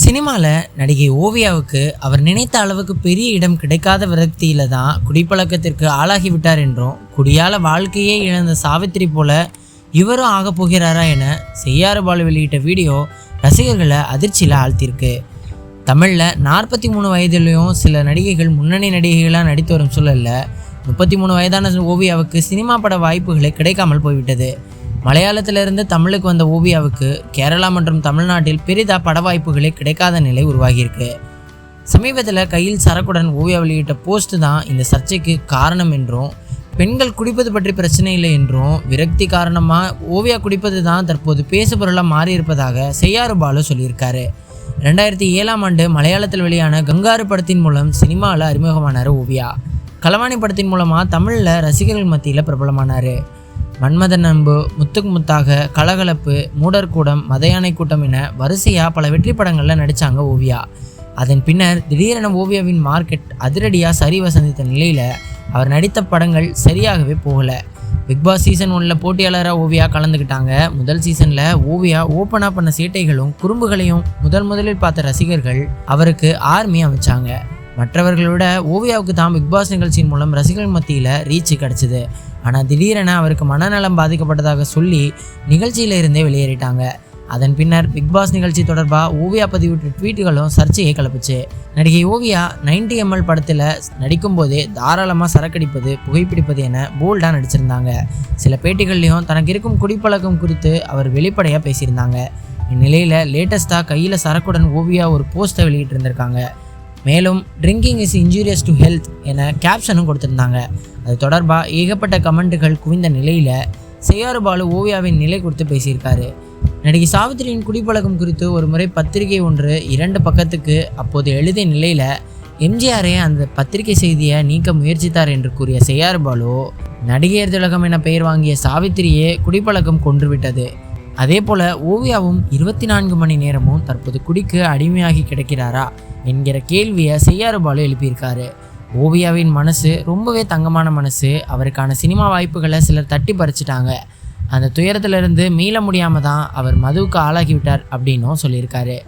சினிமாவில் நடிகை ஓவியாவுக்கு அவர் நினைத்த அளவுக்கு பெரிய இடம் கிடைக்காத விரக்தியில் தான் குடிப்பழக்கத்திற்கு ஆளாகிவிட்டார் என்றும் குடியால வாழ்க்கையே இழந்த சாவித்திரி போல இவரும் ஆகப் போகிறாரா என செய்யாறு பால் வெளியிட்ட வீடியோ ரசிகர்களை அதிர்ச்சியில் ஆழ்த்தியிருக்கு. தமிழில் நாற்பத்தி மூணு வயதிலையும் சில நடிகைகள் முன்னணி நடிகைகளாக நடித்து வரும் சூழலில் முப்பத்தி மூணு வயதான ஓவியாவுக்கு சினிமா பட வாய்ப்புகளை கிடைக்காமல் போய்விட்டது. மலையாளத்திலிருந்து தமிழுக்கு வந்த ஓவியாவுக்கு கேரளா மற்றும் தமிழ்நாட்டில் பெரிதா பட வாய்ப்புகளே கிடைக்காத நிலை உருவாகியிருக்கு. சமீபத்தில் கையில் சரக்குடன் ஓவியா வெளியிட்ட போஸ்ட் தான் இந்த சர்ச்சைக்கு காரணம் என்றும் பெண்கள் குடிப்பது பற்றி பிரச்சனை இல்லை என்றும் விரக்தி காரணமாக ஓவியா குடிப்பது தான் தற்போது பேசுபொருளாக மாறியிருப்பதாக செய்யாறு பாலு சொல்லியிருக்காரு. ரெண்டாயிரத்தி ஏழாம் ஆண்டு மலையாளத்தில் வெளியான கங்காரு படத்தின் மூலம் சினிமாவில் அறிமுகமானார் ஓவியா. களவாணி படத்தின் மூலமாக தமிழில் ரசிகர்கள் மத்தியில் பிரபலமானார். மன்மதன் அன்பு முத்துக்கு முத்தாக கலகலப்பு மூடர்கூடம் மதையானை கூட்டம் என வரிசையாக பல வெற்றி படங்களில் நடித்தாங்க ஓவியா. அதன் பின்னர் திடீரென ஓவியாவின் மார்க்கெட் அதிரடியாக சரிவை சந்தித்த நிலையில் அவர் நடித்த படங்கள் சரியாகவே போகலை. பிக்பாஸ் சீசன் ஒன்றில் போட்டியாளராக ஓவியா கலந்துக்கிட்டாங்க முதல் சீசனில் ஓவியா ஓப்பனாக பண்ண சேட்டைகளும் குறும்புகளையும் முதல் முதலில் பார்த்த ரசிகர்கள் அவருக்கு ஆர்மி அமைச்சாங்க மற்றவர்களோட ஓவியாவுக்கு தான் பிக் பாஸ் நிகழ்ச்சியின் மூலம் ரசிகர்கள் மத்தியில் ரீச் கிடச்சிது. ஆனால் திடீரென அவருக்கு மனநலம் பாதிக்கப்பட்டதாக சொல்லி நிகழ்ச்சியில் இருந்தே வெளியேறிட்டாங்க. அதன் பின்னர் பிக் பாஸ் நிகழ்ச்சி தொடர்பாக ஓவியா பதிவிட்ட ட்வீட்டுகளும் சர்ச்சையை கிளப்புச்சு. நடிகை ஓவியா 90 எம்எல் படத்தில் நடிக்கும்போதே தாராளமாக சரக்கடிப்பது புகைப்பிடிப்பது என போல்டாக நடிச்சிருந்தாங்க. சில பேட்டிகள்லையும் தனக்கு இருக்கும் குடிப்பழக்கம் குறித்து அவர் வெளிப்படையாக பேசியிருந்தாங்க. இந்நிலையில் லேட்டஸ்ட்டாக கையில் சரக்குடன் ஓவியா ஒரு போஸ்ட்டை வெளியிட்டிருந்திருக்காங்க. மேலும் drinking is injurious to health என கேப்ஷனும் கொடுத்துருந்தாங்க. அது தொடர்பாக ஏகப்பட்ட கமெண்ட்டுகள் குவிந்த நிலையில் செய்யாறு பாலு ஓவியாவின் நிலை குறித்து பேசியிருக்காரு. நடிகை சாவித்திரியின் குடிப்பழக்கம் குறித்து ஒரு முறை பத்திரிகை ஒன்று இரண்டு பக்கத்துக்கு அப்போது எழுதிய நிலையில் எம்ஜிஆரே அந்த பத்திரிகை செய்தியை நீக்க முயற்சித்தார் என்று கூறிய செய்யாறு பாலு நடிகையர் திலகம் என பெயர் வாங்கிய சாவித்திரியே குடிப்பழக்கம் கொன்றுவிட்டது. அதே போல ஓவியாவும் இருபத்தி நான்கு மணி நேரமும் தற்போது குடிக்கு அடிமையாகி கிடக்கிறாரா என்கிற கேள்வியை செய்யாறு பாலு எழுப்பியிருக்காரு. ஓவியாவின் மனசு ரொம்பவே தங்கமான மனசு. அவருக்கான சினிமா வாய்ப்புகளை சிலர் தட்டி பறிச்சிட்டாங்க. அந்த துயரத்திலிருந்து மீள முடியாமல் தான் அவர் மதுவுக்கு ஆளாகிவிட்டார் அப்படின்னும் சொல்லியிருக்காரு.